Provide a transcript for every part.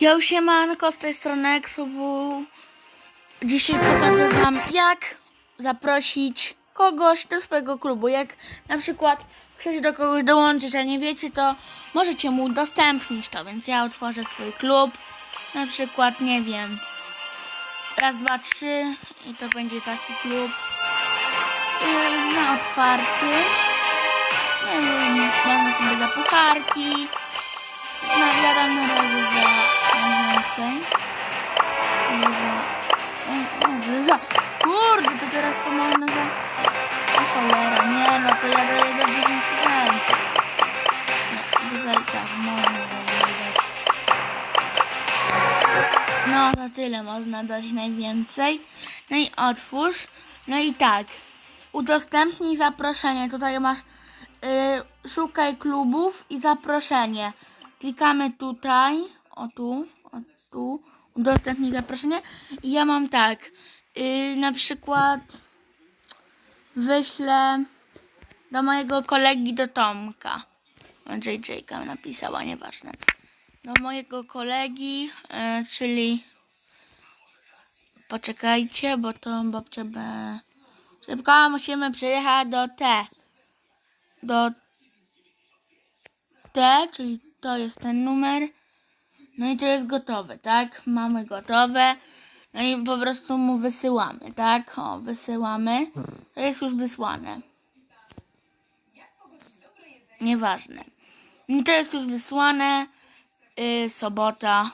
Już siemanko z tej strony Exubu. Dzisiaj pokażę wam jak zaprosić kogoś do swojego klubu. Jak na przykład chcecie do kogoś dołączyć, a nie wiecie, to możecie mu udostępnić to. Więc ja otworzę swój klub. Na przykład, nie wiem, raz, dwa, trzy i to będzie taki klub yy, na otwarty. Yy, można sobie za pucharki. No, na najwięcej. Czyli za... O, o, za... Kurde, to teraz to można za... O cholera, nie no, to ja daję za 10 tysięcy. Nie, tutaj tak, można dać. No, za tyle można dać najwięcej. No i otwórz. No i tak, udostępnij zaproszenie. Tutaj masz y, szukaj klubów i zaproszenie. Klikamy tutaj, o tu, o tu, udostępnij zaproszenie. I ja mam tak, y, na przykład wyślę do mojego kolegi, do Tomka. JJ napisała, nieważne. Do mojego kolegi, y, czyli poczekajcie, bo to babcia B. Szybko musimy przyjechać do T. Do T, czyli to jest ten numer. No i to jest gotowe, tak? Mamy gotowe. No i po prostu mu wysyłamy, tak? O, wysyłamy. To jest już wysłane. Nieważne. I to jest już wysłane. Yy, sobota.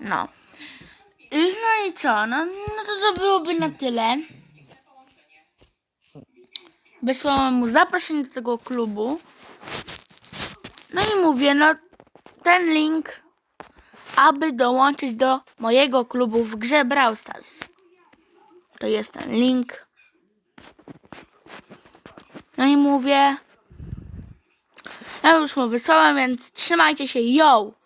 No. No i co? No, no to to byłoby na tyle. Wysłałem mu zaproszenie do tego klubu. No i mówię, no ten link, aby dołączyć do mojego klubu w grze Brawl Stars. To jest ten link. No i mówię, ja już mu wysłałem, więc trzymajcie się, yo!